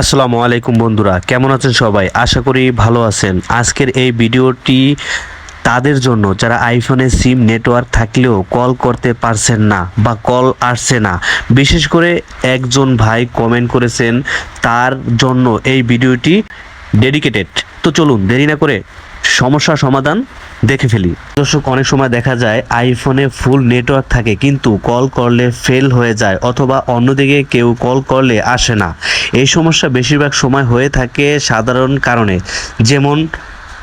আসসালামু আলাইকুম বন্ধুরা, কেমন আছেন সবাই? আশা করি ভালো আছেন। আজকের এই ভিডিওটি তাদের জন্য, যারা আইফোনে সিম নেটওয়ার্ক থাকলেও কল করতে পারছেন না বা কল আসছে না, বিশেষ করে একজন ভাই কমেন্ট করেছেন, তার জন্য এই ভিডিওটি ডেডিকেটেড তো চলুন, দেরি না করে সমস্যা সমাধান দেখে ফেলি। দর্শক, অনেক সময় দেখা যায় আইফোনে ফুল নেটওয়ার্ক থাকে, কিন্তু কল করলে ফেল হয়ে যায় অথবা অন্যদিকে কেউ কল করলে আসে না। এই সমস্যা বেশিরভাগ সময় হয়ে থাকে সাধারণ কারণে, যেমন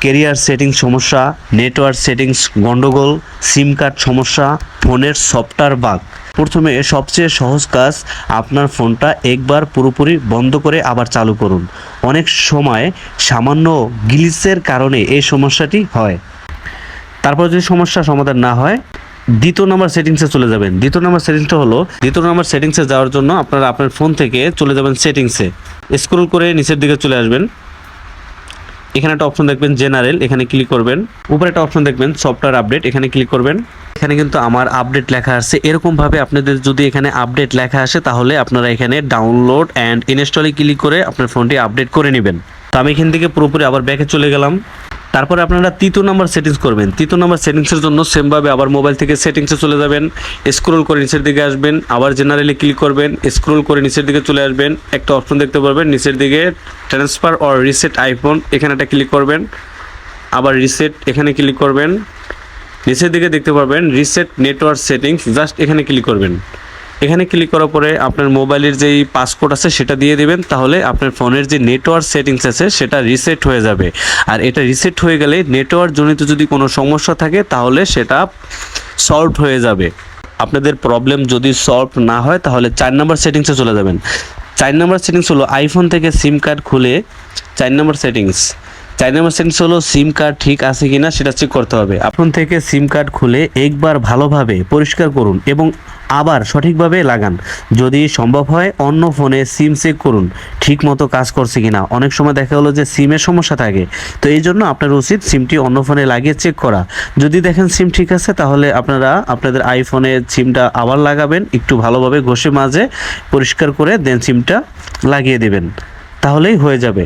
কেরিয়ার সেটিং সমস্যা নেটওয়ার্ক সেটিংস গন্ডগোল সিম কার্ড সমস্যা, ফোনের সফটওয়্যার বাগ প্রথমে সবচেয়ে সহজ কাজ আপনার ফোনটা একবার পুরোপুরি বন্ধ করে আবার চালু করুন। অনেক সময় সামান্য গ্লিচের কারণে এই সমস্যাটি হয়। তারপর যদি সমস্যা সমাধান না হয়, দ্বিতীয় নাম্বার সেটিংসে চলে যাবেন। দ্বিতীয় নাম্বার সেটিংসটা হলো, দ্বিতীয় নাম্বার সেটিংসে যাওয়ার জন্য আপনারা আপনার ফোন থেকে চলে যাবেন সেটিংসে। স্ক্রল করে নিচের দিকে চলে আসবেন। এখানে একটা অপশন দেখবেন জেনারেল, এখানে ক্লিক করবেন। উপরে একটা অপশন দেখবেন সফটওয়্যার আপডেট, এখানে ক্লিক করবেন। এখানে কিন্তু আমার আপডেট লেখা আছে। এরকম ভাবে আপনাদের যদি এখানে আপডেট লেখা আসে, তাহলে আপনারা এখানে ডাউনলোড অ্যান্ড ইনস্টলে ক্লিক করে আপনার ফোনটি আপডেট করে নেবেন। তো আমি এখান থেকে পুরোপুরি আবার ব্যাকে চলে গেলাম। তারপরে আপনারা তৃতীয় নাম্বার সেটিংস করবেন। তৃতীয় নাম্বার সেটিংসের জন্য সেমভাবে আবার মোবাইল থেকে সেটিংসে চলে যাবেন। স্ক্রোল করে নিচের দিকে আসবেন। আবার জেনারেলি ক্লিক করবেন। স্ক্রোল করে নিচের দিকে চলে আসবেন। একটা অপশন দেখতে পারবেন। নিচের দিকে ট্রান্সফার অর রিসেট আইফোন এখানে একটা ক্লিক করবেন। আবার রিসেট এখানে ক্লিক করবেন। নিচের দিকে দেখতে পারবেন রিসেট নেটওয়ার্ক সেটিংস জাস্ট এখানে ক্লিক করবেন। এখানে ক্লিক করার পরে আপনার মোবাইলের যেই পাসপোর্ট আছে সেটা দিয়ে দেবেন, তাহলে আপনার ফোনের যে নেটওয়ার্ক সেটিংস আছে সেটা রিসেট হয়ে যাবে। আর এটা রিসেট হয়ে গেলে নেটওয়ার্ক জনিত যদি কোনো সমস্যা থাকে, তাহলে সেটা সলভ হয়ে যাবে। আপনাদের প্রবলেম যদি সলভ না হয়, তাহলে চার নাম্বার সেটিংসে চলে যাবেন। চার নাম্বার সেটিংস হলো আইফোন থেকে সিম কার্ড খুলে চার নাম্বার সেটিংস চার নাম্বার সেটিংস হলো সিম কার্ড ঠিক আছে কিনা সেটা চেক করতে হবে। আপন থেকে সিম কার্ড খুলে একবার ভালোভাবে পরিষ্কার করুন এবং আবার সঠিকভাবে লাগান। যদি সম্ভব হয় অন্য ফোনে সিম চেক করুন ঠিক মতো কাজ করছে কিনা। অনেক সময় দেখা হলো যে সিমের সমস্যা থাকে। তো এই জন্য আপনার উচিত সিমটি অন্য ফোনে লাগিয়ে চেক করা। যদি দেখেন সিম ঠিক আছে, তাহলে আপনারা আপনাদের আইফোনে সিমটা আবার লাগাবেন, একটু ভালোভাবে ঘষে মাঝে পরিষ্কার করে দেন সিমটা লাগিয়ে দেবেন। তাহলেই হয়ে যাবে।